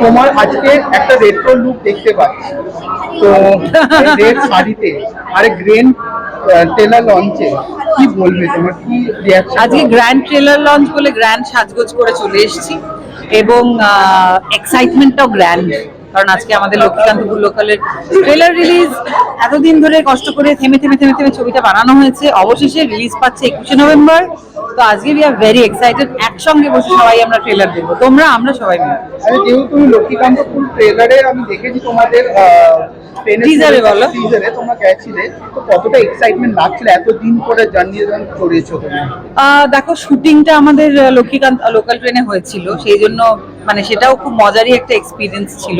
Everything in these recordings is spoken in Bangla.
তোমার আজকে একটা রেট্রো লুক দেখতে পাচ্ছি। তো রেড শাড়িতে আরে গ্রেন টেলার লঞ্চে কি বলবে তোমার? কি আজকে গ্র্যান্ড ট্রেলার লঞ্চ বলে গ্র্যান্ড সাজগোজ করে চলে এসেছি এবং এক্সাইটমেন্টটাও গ্র্যান্ড কারণ আজকে আমাদের লক্ষ্মীকান্তপুর লোকালের ট্রেলার রিলিজ এতদিন ধরে কষ্ট করে থেমে থেমে থেমে থেমে ছবিটা বানানো হয়েছে। অবশেষে রিলিজ পাচ্ছে একুশে নভেম্বর। তো আজকে উই আর ভেরি এক্সাইটেড একসঙ্গে বসে সবাই আমরা ট্রেলার দেখব। তোমরা, আমরা সবাই মিলে। যেহেতু লক্ষ্মীকান্ত লক্ষ্মীকান্তপুর ট্রেলারে আমি দেখেছি তোমাদের এ বলো। টিজারে তোমরা গেছিলে তো কতটা এক্সাইটমেন্ট লাগছিল? এতদিন পরে জার্নি করেছ দেখো শুটিংটা আমাদের লক্ষ্মীকান্ত লোকাল ট্রেনে হয়েছিল। সেই জন্য মানে সেটাও খুব মজারই একটা এক্সপিরিয়েন্স ছিল।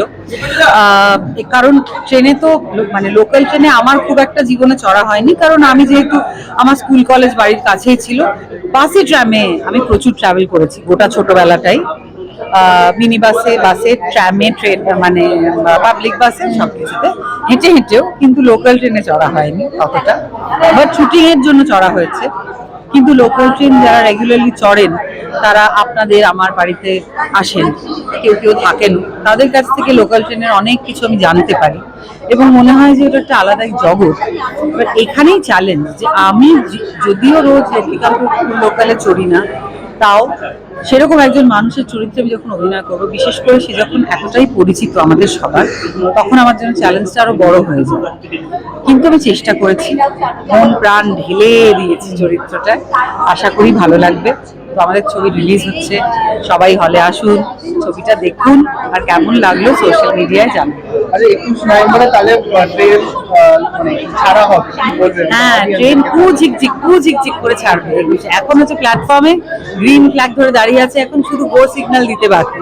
কারণ ট্রেনে তো মানে লোকাল ট্রেনে আমার খুব একটা জীবনে চড়া হয়নি। কারণ আমি যেহেতু আমার স্কুল কলেজ বাড়ির কাছেই ছিল। বাসে ট্রামে আমি প্রচুর ট্রাভেল করেছি গোটা ছোটবেলাটাই। মিনি বাসে বাসে ট্রামে ট্রেন মানে পাবলিক বাসে সব কিছুতে হেঁটে হেঁটেও কিন্তু লোকাল ট্রেনে চড়া হয়নি অতটা। বাট শুটিং এর জন্য চড়া হয়েছে। কিন্তু লোকাল ট্রেন যারা রেগুলারলি চড়েন, তারা আপনাদের, আমার বাড়িতে আসেন, কেউ কেউ থাকেন, তাদের কাছ থেকে লোকাল ট্রেনের অনেক কিছু আমি জানতে পারি। এবং মনে হয় যে এটা একটা আলাদাই জগৎ। এবার এখানেই চ্যালেঞ্জ যে আমি যদিও রোজ লোকালে চড়ি না, তাও সেরকম একজন মানুষের চরিত্রে আমি যখন অভিনয় করব, বিশেষ করে সে যখন এতটাই পরিচিত আমাদের সবার, তখন আমার জন্য চ্যালেঞ্জটা আরও বড় হয়ে যায়। কিন্তু আমি চেষ্টা করেছি। মন, প্রাণ ঢেলে দিয়েছি চরিত্রটা। আশা করি ভালো লাগবে। তো আমাদের ছবি রিলিজ হচ্ছে। সবাই হলে আসুন, ছবিটা দেখুন, আর কেমন লাগল সোশ্যাল মিডিয়ায় জানান মানে ছাড়া হবে হ্যাঁ ট্রেন কু ঝিকঝিক কু ঝিকঝিক করে ছাড়বে। এখন হচ্ছে প্ল্যাটফর্মে গ্রিন ফ্ল্যাগ ধরে দাঁড়িয়ে আছে এখন শুধু গো সিগন্যাল দিতে বাকি।